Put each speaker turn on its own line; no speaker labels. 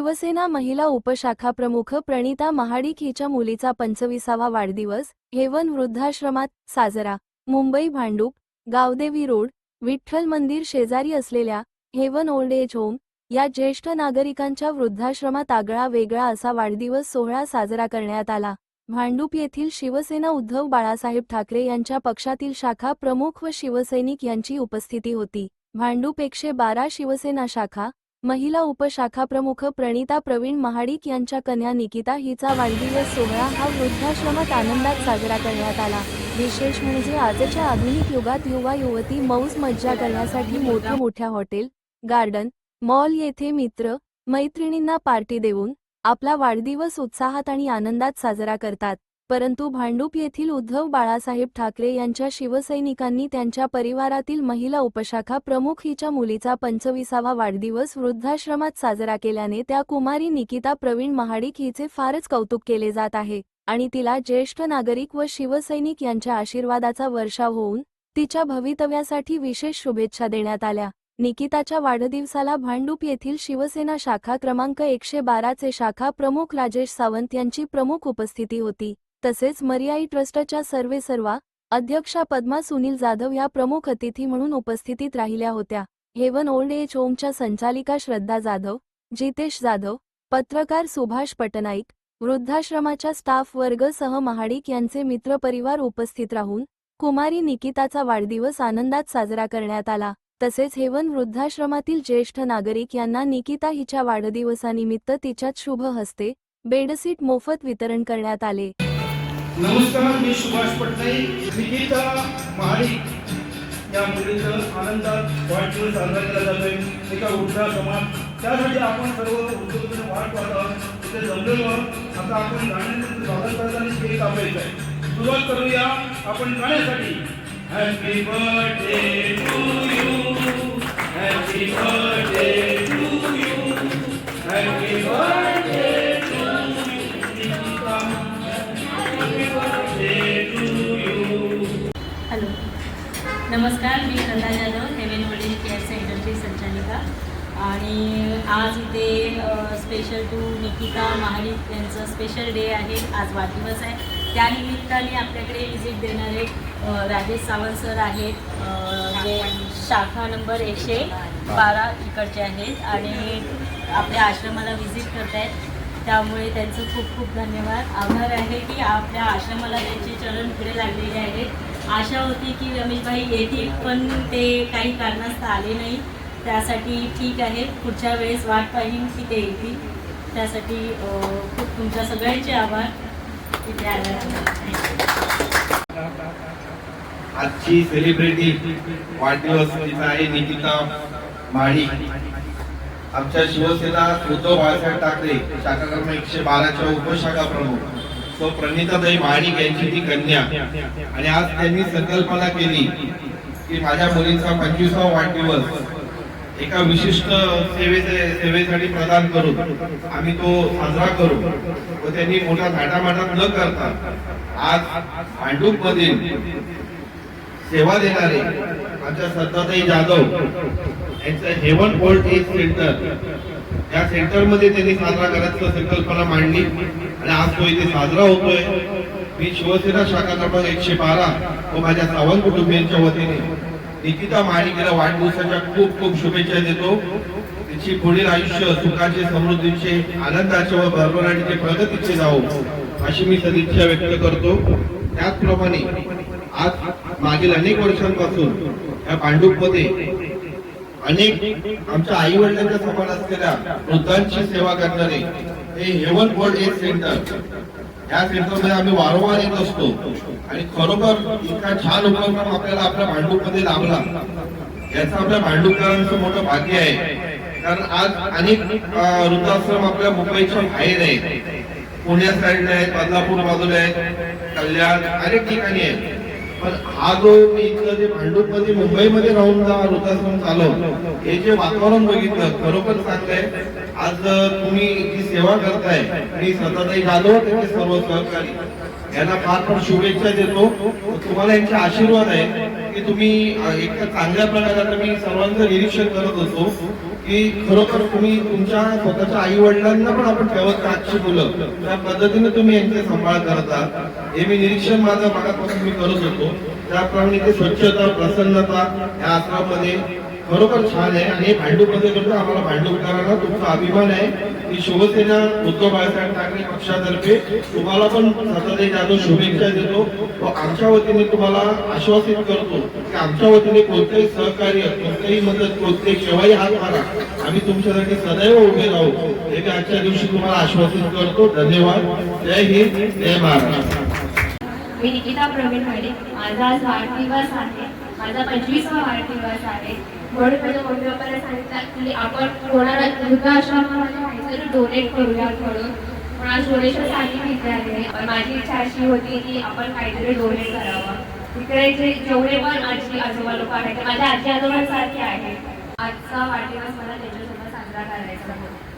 शिवसेना महिला उपशाखा प्रमुख प्रणिता महाडिक हिच्या मुलीचा पंचविसावा वाढदिवस हेवन वृद्धाश्रमात साजरा. मुंबई भांडूप गावदेवी रोड विठ्ठल मंदिर शेजारी असलेल्या हेवन ओल्ड एज होम या ज्येष्ठ नागरिकांच्या वृद्धाश्रमात आगळा वेगळा असा वाढदिवस सोहळा साजरा करण्यात आला. भांडूप येथील शिवसेना उद्धव बाळासाहेब ठाकरे यांच्या पक्षातील शाखा प्रमुख व शिवसैनिक यांची उपस्थिती होती. भांडूप एकशे बारा शिवसेना शाखा महिला उपशाखा प्रमुख प्रणिता प्रवीण महाडिक यांच्या कन्या निकिता हिचा वाढदिवस सोहळा हा वृद्धाश्रमात आनंदात साजरा करण्यात आला. विशेष म्हणजे आजच्या आधुनिक युगात युवा युवती मौज मज्जा करण्यासाठी मोठ्या मोठ्या हॉटेल गार्डन मॉल येथे मित्र मैत्रिणींना पार्टी देऊन आपला वाढदिवस उत्साहात आणि आनंदात साजरा करतात. परंतु भांडूप येथील उद्धव बाळासाहेब ठाकरे यांच्या शिवसैनिकांनी त्यांच्या परिवारातील महिला उपशाखा प्रमुख हिच्या मुलीचा पंचवीसावा वाढदिवस वृद्धाश्रमात साजरा केल्याने त्या कुमारी निकिता प्रवीण महाडिक हिचे फारच कौतुक केले जात आहे आणि तिला ज्येष्ठ नागरिक व शिवसैनिक यांच्या आशीर्वादाचा वर्षाव होऊन तिच्या भवितव्यासाठी विशेष शुभेच्छा देण्यात आल्या. निकिताच्या वाढदिवसाला भांडूप येथील शिवसेना शाखा क्रमांक एकशे बाराचे शाखा प्रमुख राजेश सावंत यांची प्रमुख उपस्थिती होती. तसेच मरियाई ट्रस्टच्या सर्वे सर्वा अध्यक्षा पद्मा सुनील जाधव या प्रमुख अतिथी म्हणून उपस्थितीत राहिल्या होत्या. हेवन ओल्ड एज होमच्या संचालिका श्रद्धा जाधव जितेश जाधव पत्रकार सुभाष पटनाईक वृद्धाश्रमाच्या स्टाफ वर्ग सह महाडिक यांचे मित्रपरिवार उपस्थित राहून कुमारी निकिताचा वाढदिवस आनंदात साजरा करण्यात आला. तसेच हेवन वृद्धाश्रमातील ज्येष्ठ नागरिक यांना निकिता हिच्या वाढदिवसानिमित्त तिच्यात शुभ हस्ते बेडसीट मोफत वितरण करण्यात आले.
नमस्कार मी सुभाष पटनाईक निकिता महाडिक. या मुलीचं आनंदात वाढदिवस साजरा केला जातो आहे एका उर्जा समाज. त्यासाठी आपण सर्व उद्योगाने वाट पाहत. आहोत तिथे जमलेलो आहोत आता आपण गाण्याचं स्वागत करताना केक कापायचं आहे. सुरुवात करूया आपण गाण्यासाठी. Happy birthday to you happy birthday
नमस्कार मी श्रद्धा यादव हेवेन वडील केअर सेंटरची संचालिका. आणि आज इथे स्पेशल टू निकिता महाडिक यांचं स्पेशल डे आहे. आज वाढदिवस आहे. त्यानिमित्ताने आपल्याकडे व्हिजिट देणारे राजेश सावंत सर आहेत. जे शाखा नंबर एकशे बारा इकडचे आहेत. आणि आपल्या आश्रमाला व्हिजिट करत आहेत त्यामुळे त्यांचं खूप खूप धन्यवाद. आभार आहे की आपल्या आश्रमाला त्यांचे चरण पुढे लागलेले आहेत. आशा होती की रमेशभाई येतील पण ते काही कारणास्तव आले नाही. त्यासाठी ठीक आहे. पुढच्या वेळेस वाट पाहिजे की ते येतील. त्यासाठी खूप तुमच्या सगळ्यांचे आभार. इथे आल्यानंतर
आजची सेलिब्रिटी वाढदिवस आहे निकिता माळी. आमच्या शिवसेना उद्धव बाळासाहेब ठाकरे शाखा क्रमांक एकशे बाराच्या उपशाखा प्रमुख सो प्रणिताताई महाडिक यांची ती कन्या. आणि आज त्यांनी संकल्पना केली की माझ्या मुलींचा पंचवीसावा वाढदिवस एका विशिष्ट सेवेचे सेवेसाठी प्रदान करून आम्ही तो साजरा करू. व त्यांनी मोठा थाटामाटात न करता आज भांडूप मधील सेवा देणारे आमच्या सत्ताताई जाधव यांचं हेवन ओल्ड एज सेंटर. या सेंटरमध्ये त्यांनी साजरा करायचं संकल्पना मांडली. आणि आज तो इथे साजरा होतोय. मी शिवसेना शाखा क्रमांक एकशे बारा व माझ्या सावंत कुटुंबियांच्या वतीने निकिता महाडिकेला वाढदिवसाच्या खूप खूप शुभेच्छा देतो. तिची पुढील आयुष्य सुखाचे समृद्धीचे आनंदाचे व भरभराटीचे प्रगतीचे जावो अशी मी सदिच्छा व्यक्त करतो. त्याचप्रमाणे आज मागील अनेक वर्षांपासून या भांडूपमध्ये अनेक आमच्या आई वडिलांच्या समान असलेल्या वृद्धांची सेवा करणारे हे हेवन वर्ल्ड एज सेंटर. या सेंटरमध्ये आम्ही वारंवार येत असतो आणि खरोखर इतका छान उपक्रम आपल्याला आपल्या भांडूपमध्ये लाभला. याचं आपल्या भांडूपकरांचं मोठं भाग्य आहे. कारण आज अनेक वृद्धाश्रम आपल्या मुंबईच्या बाहेर आहेत. पुण्या साईडला आहेत बदलापूर बाजूला आहेत कल्याण अनेक ठिकाणी आहेत. पण हा जो मी इथलं जे भांडूपमध्ये मुंबईमध्ये राहून जा वृद्धाश्रम चालव हे जे वातावरण बघितलं खरोखर सांगताय आज तुम्ही जी सेवा करताय मी सततही जाधव त्यांचे सर्व सहकारी. यांना फार फार शुभेच्छा देतो. तुम्हाला यांचे आशीर्वाद आहे की तुम्ही एक चांगल्या प्रकारे आता मी सर्वांचं निरीक्षण करत असतो की खरोखर तुम्ही तुमच्या स्वतःच्या आई वडिलांना पण आपण ठेवत आजची मुलं? त्या पद्धतीने तुम्ही यांचे सांभाळ करत आहात. हे मी निरीक्षण माझं मागापासून मी करत होतो. त्याप्रमाणे ते स्वच्छता प्रसन्नता या आश्रमामध्ये खरोखर छान आहे आणि भांडूपमध्ये करतो आम्हाला भांडूपकरांना तुमचा अभिमान आहे. की शिवसेना उद्धव बाळासाहेब ठाकरे पक्षातर्फे तुम्हाला पण सतत जाधव शुभेच्छा देतो. व आमच्या वतीने तुम्हाला आश्वासित करतो की आमच्या वतीने कोणतेही सहकार्य कोणतेही मदत कोणते केव्हाही हात मारा. आम्ही तुमच्यासाठी सदैव उभे राहू. हे मी आजच्या दिवशी तुम्हाला आश्वासित करतो. धन्यवाद. जय हिंद. जय महाराष्ट्र.
मी निकिता प्रवीण माझा आज वाढदिवस आहे. माझा पंचवीसवा वाढदिवस आहे. म्हणून माझ्या मम्मी पप्पाला सांगितलं की आपण कोणाला वृद्धाश्रमामध्ये काहीतरी डोनेट करूया म्हणून. पण आज डोनेशन सांगितले आहे. माझी इच्छा अशी होती की आपण काहीतरी डोनेट करावं. तिकडे जे जेवढे पण आजी आजोबा लोक आहेत माझ्या आजी आजोबांसारखे आहेत. आजचा वाढदिवस मला त्यांच्यासोबत साजरा करायचा होता